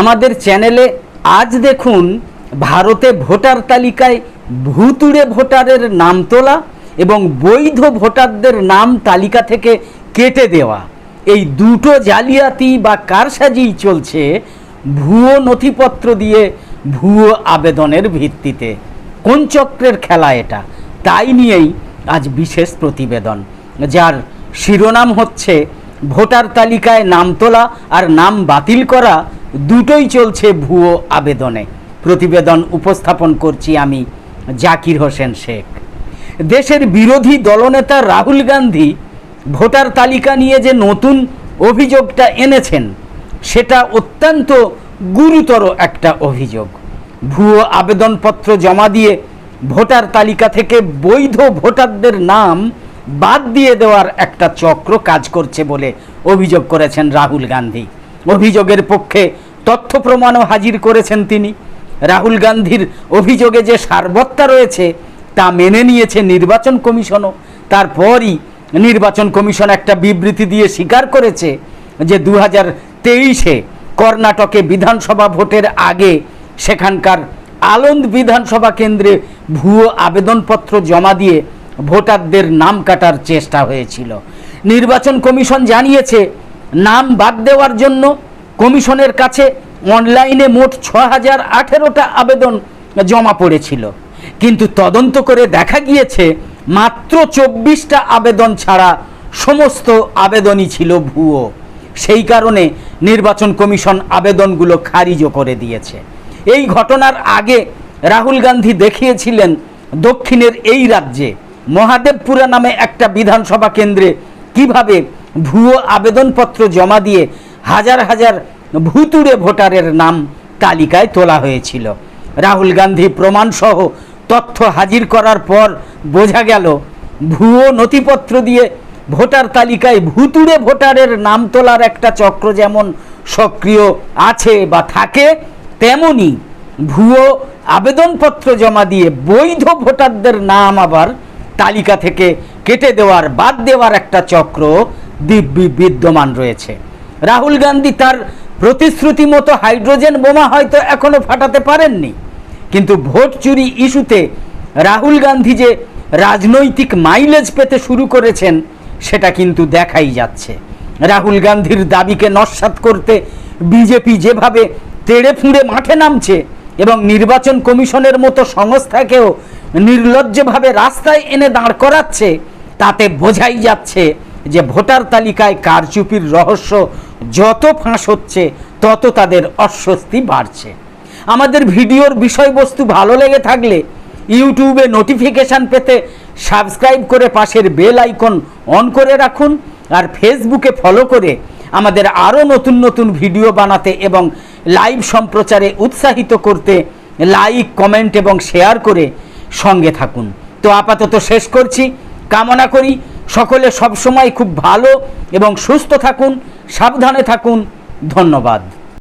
আমাদের চ্যানেলে আজ দেখুন ভারতে ভোটার তালিকায় ভুতুড়ে ভোটারের নাম তোলা এবং বৈধ ভোটারদের নাম তালিকা থেকে কেটে দেওয়া। এই দুটো জালিয়াতি বা কারসাজিই চলছে ভুয়ো নথিপত্র দিয়ে ভুয়ো আবেদনের ভিত্তিতে। কোন চক্রের খেলা এটা? তাই নিয়েই আজ বিশেষ প্রতিবেদন, যার শিরোনাম হচ্ছে ভোটার তালিকায় নাম তোলা আর নাম বাতিল করা দুটোই চলছে ভুয়ো আবেদনে। প্রতিবেদন উপস্থাপন করছি আমি জাকির হোসেন শেখ। দেশের বিরোধী দলনেতা রাহুল গান্ধী ভোটার তালিকা নিয়ে যে নতুন অভিযোগটা এনেছেন, সেটা অত্যন্ত গুরুতর একটা অভিযোগ। ভুয়ো আবেদনপত্র জমা দিয়ে ভোটার তালিকা থেকে বৈধ ভোটারদের নাম বাদ দিয়ে দেওয়ার একটা চক্র কাজ করছে বলে অভিযোগ করেছেন রাহুল গান্ধী। অভিযোগের পক্ষে তথ্য প্রমাণও হাজির করেছেন তিনি। রাহুল গান্ধীর অভিযোগে যে সারবত্তা রয়েছে, তা মেনে নিয়েছে নির্বাচন কমিশনও। তারপরই নির্বাচন কমিশন একটা বিবৃতি দিয়ে স্বীকার করেছে যে দু হাজার তেইশে কর্ণাটকে বিধানসভা ভোটের আগে সেখানকার আলন্দ বিধানসভা কেন্দ্রে ভুয়ো আবেদনপত্র জমা দিয়ে ভোটারদের নাম কাটার চেষ্টা হয়েছিল। নির্বাচন কমিশন জানিয়েছে নাম বাদ দেওয়ার জন্য কমিশনের কাছে অনলাইনে মোট ছ হাজার আঠেরোটা আবেদন জমা পড়েছিল। কিন্তু তদন্ত করে দেখা গিয়েছে, মাত্র চব্বিশটা আবেদন ছাড়া সমস্ত আবেদনই ছিল ভুয়ো। সেই কারণে নির্বাচন কমিশন আবেদনগুলো খারিজও করে দিয়েছে। এই ঘটনার আগে রাহুল গান্ধী দেখিয়েছিলেন, দক্ষিণের এই রাজ্যে মহাদেবপুরা নামে একটা বিধানসভা কেন্দ্রে কীভাবে ভুয়ো আবেদনপত্র জমা দিয়ে হাজার হাজার ভুতুড়ে ভোটারের নাম তালিকায় তোলা হয়েছিল। রাহুল গান্ধী প্রমাণসহ তথ্য হাজির করার পর বোঝা গেল, ভুয়ো নথিপত্র দিয়ে ভোটার তালিকায় ভুতুড়ে ভোটারের নাম তোলার একটা চক্র যেমন সক্রিয় আছে বা থাকে, তেমনি ভুয়ো আবেদনপত্র জমা দিয়ে বৈধ ভোটারদের নাম আবার তালিকা থেকে কেটে দেওয়ার, বাদ দেওয়ার একটা চক্র দিব্যি বিদ্যমান রয়েছে। রাহুল গান্ধী তার প্রতিশ্রুতি মতো হাইড্রোজেন বোমা হয়তো এখনও ফাটাতে পারেননি। কিন্তু ভোট চুরি ইস্যুতে রাহুল গান্ধী যে রাজনৈতিক মাইলেজ পেতে শুরু করেছেন, সেটা কিন্তু দেখাই যাচ্ছে। রাহুল গান্ধীর দাবিকে নস্বাত করতে বিজেপি যেভাবে তেড়ে ফুঁড়ে মাঠে নামছে এবং নির্বাচন কমিশনের মতো সংস্থাকেও নির্লজ্জভাবে রাস্তায় এনে দাঁড় করাচ্ছে, তাতে বোঝাই যাচ্ছে যে ভোটার তালিকায় কারচুপির রহস্য যত ফাঁস হচ্ছে, তত তাদের অস্বস্তি বাড়ছে। আমাদের ভিডিওর বিষয়বস্তু ভালো লেগে থাকলে ইউটিউবে নোটিফিকেশান পেতে সাবস্ক্রাইব করে পাশের বেল আইকন অন করে রাখুন আর ফেসবুকে ফলো করে আমাদের আরও নতুন নতুন ভিডিও বানাতে এবং লাইভ সম্প্রচারে উৎসাহিত করতে লাইক, কমেন্ট এবং শেয়ার করে সঙ্গে থাকুন। তো আপাতত শেষ করছি। কামনা করি সকলে সবসময় খুব ভালো এবং সুস্থ থাকুন সাবধানে থাকুন। ধন্যবাদ।